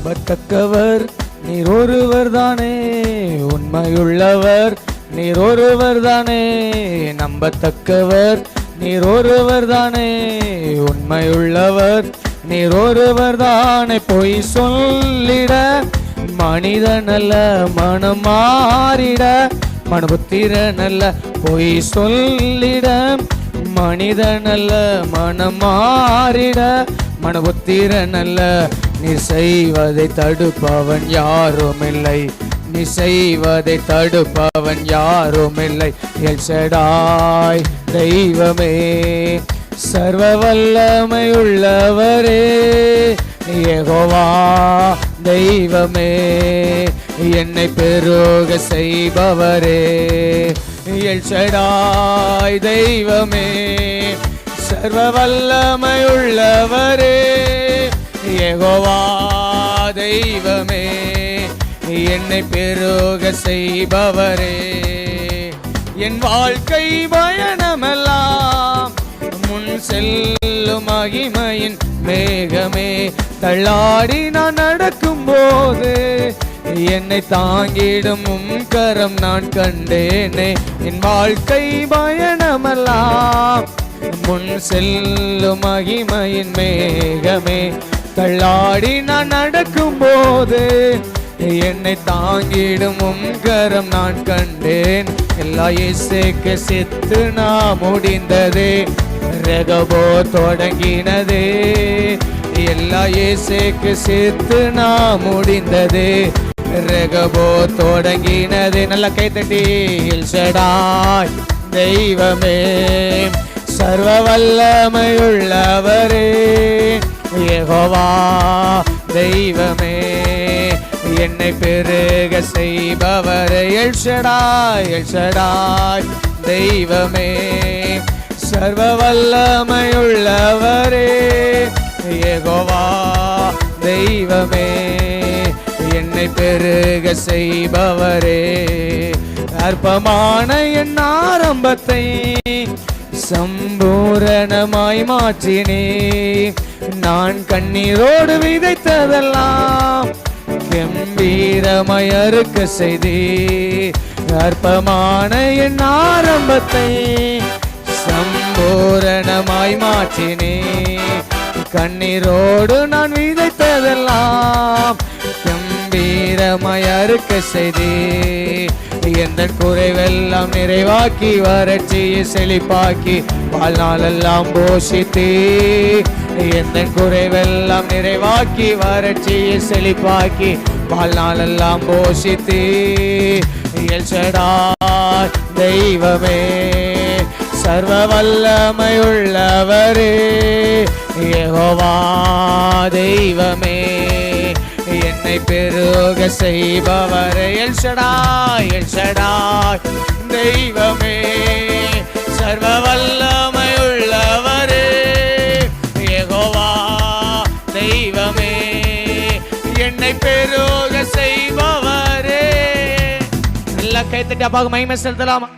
நம்பத்தக்கவர் நீர் ஒருவர் தானே உண்மையுள்ளவர். நீர் ஒருவர் தானே நம்பத்தக்கவர். நீர் ஒருவர் தானே உண்மையுள்ளவர். நீர் ஒருவர் தானே பொய் சொல்லிட மனிதனல்ல மனம் மாறிட. மனுபுத்திரனல்ல பொய் சொல்லிட மனிதனல்ல மனம் மாறிட. மனுபுத்திரனல்ல நீ செய்வதை தடுப்பவன் யாரும் இல்லை நீ செய்வதை தடுப்பவன் யாரும் இல்லை எல்சடாய் தெய்வமே சர்வ வல்லமை உள்ளவரே ஏகோவா தெய்வமே என்னை பெருக செய்பவரே எல்சடாய் தெய்வமே. சர்வ வல்லமை உள்ளவரே யெகோவா தெய்வமே என்னை பெருக செய்பவரே. என் வாழ்க்கை பயணமெல்லாம் முன் செல்லும் மகிமையின் மேகமே தள்ளாடி நான் நடக்கும் போது என்னை தாங்கிடும் கரம் நான் கண்டேனே. என் வாழ்க்கை பயணமெல்லாம் முன் செல்லும் மகிமையின் மேகமே. தள்ளாடி நான் நடக்கும் போது என்னை தாங்கிடும் உங்கரம் நான் கண்டேன். எல்லா இசைக்கு சித்து நான் முடிந்ததே. ரகபோ தொடங்கினதே. எல்லா இசைக்கு சித்து நான் முடிந்ததே. ரகபோ தொடங்கினதே. நல்ல கைத்தட்டி செடாய் தெய்வமே. சர்வ வல்லமையுள்ளவரே யெகோவா தெய்வமே என்னை பெருக செய்பவரே. எல்ஷடாய் எல்ஷடாய் தெய்வமே சர்வ வல்லமையுள்ளவரே யெகோவா தெய்வமே என்னை பெருக செய்பவரே. அற்பமான என் ஆரம்பத்தை சம்பூரணமாய் மாற்றினே. நான் கண்ணீரோடு விதைத்ததெல்லாம் கம்பீரமாய் அறுக்க செய்தே. அற்பமான என் ஆரம்பத்தை சம்பூரணமாய் மாற்றினே. கண்ணீரோடு நான் விதைத்ததெல்லாம் கம்பீரமாய் அறுக்க செய்தே. எந்த குறைவெல்லாம் நிறைவாக்கி வறட்சியை செழிப்பாக்கி வாழ்நாளெல்லாம் போஷித்தே எந்த குறைவெல்லாம் நிறைவாக்கி வறட்சியை செழிப்பாக்கி வாழ்நாளெல்லாம் போஷித்தே எல்சடாய் தெய்வமே சர்வ வல்லமை உள்ளவரே யெகோவா தெய்வமே. என்னை பெருக செய்பவரே எல்சடாய் எல்சடாய் தெய்வமே. சர்வ வல்லமை உள்ளவரே யெகோவா தெய்வமே. என்னை பெருக செய்பவரே. நல்ல கைத்தட்டி அப்பாவுக்கு மகிமை செலுத்தலாமா?